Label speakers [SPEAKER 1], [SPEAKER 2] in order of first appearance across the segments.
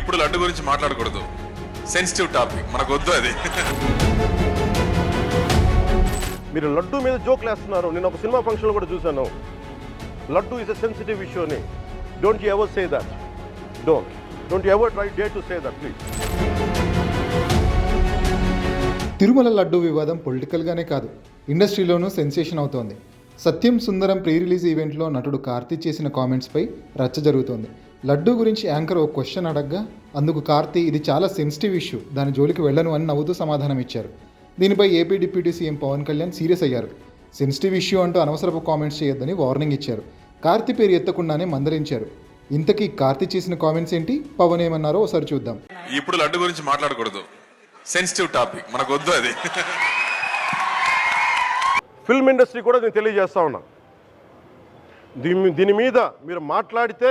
[SPEAKER 1] ఇప్పుడు లడ్డు గురించి మాట్లాడకూడదు. సెన్సిటివ్ టాపిక్ మనకు వద్దు అది.
[SPEAKER 2] మీరు లడ్డు మీద జోక్లు వేస్తున్నారు. నేను ఒక సినిమా ఫంక్షన్లో కూడా చూశాను. Laddu is a sensitive issue అని. Don't you ever say that don't don't ever try day to say that please
[SPEAKER 3] Tirumala laddu వివాదం పొలిటికల్గానే కాదు. ఇండస్ట్రీలోనూ సెన్సేషన్ అవుతోంది. సత్యం సుందరం ప్రీ రిలీజ్ ఈవెంట్లో నటుడు కార్తీ చేసిన కామెంట్స్పై రచ్చ జరుగుతోంది. లడ్డు గురించి యాంకర్ ఓ క్వశ్చన్ అడగ్గా అందుకు కార్తీ ఇది చాలా సెన్సిటివ్ ఇష్యూ దాని జోలికి వెళ్ళను అని నవ్వుతూ సమాధానం ఇచ్చారు. దీనిపై AP deputy CM Pawan Kalyan serious అయ్యారు. సెన్సిటివ్ ఇష్యూ అంటూ అనవసరపు కామెంట్స్ చేయొద్దని వార్నింగ్ ఇచ్చారు. కార్తీ పేరు ఎత్తకుండానే మందలించారు. ఇంతకీ కార్తీ చేసిన కామెంట్స్ ఏంటి? పవన్ ఏమన్నారో ఒకసారి చూద్దాం.
[SPEAKER 1] ఇప్పుడు లడ్డు గురించి మాట్లాడకూడదు. సెన్సిటివ్ టాపిక్ మనకు వద్దు అది.
[SPEAKER 2] ఫిల్మ్ ఇండస్ట్రీ కూడా నేను తెలియజేస్తా ఉన్నా. దీని దీని మీద మీరు మాట్లాడితే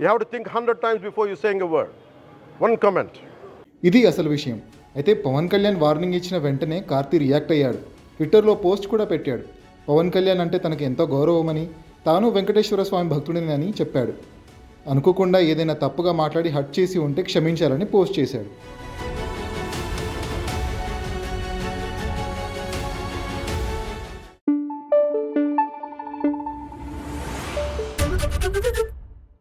[SPEAKER 2] you have to think hundred times before you saying a word one comment
[SPEAKER 3] ఇది అసలు విషయం. అయితే పవన్ కళ్యాణ్ వార్నింగ్ ఇచ్చిన వెంటనే కార్తి రియాక్ట్ అయ్యాడు. ట్విట్టర్లో పోస్ట్ కూడా పెట్టాడు. పవన్ కళ్యాణ్ అంటే తనకు ఎంతో గౌరవమని తాను వెంకటేశ్వర స్వామి భక్తుడినని చెప్పాడు. అనుకోకుండా ఏదైనా తప్పుగా మాట్లాడి హట్ చేసి ఉంటే క్షమించాలని పోస్ట్ చేశాడు.